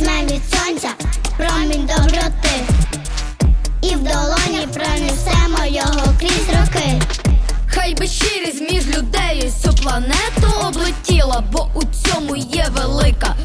візьме сонця промінь доброти, і в долоні пронесемо його крізь роки. Хай би щирість між людей усю планету облетіла, бо у цьому є велика.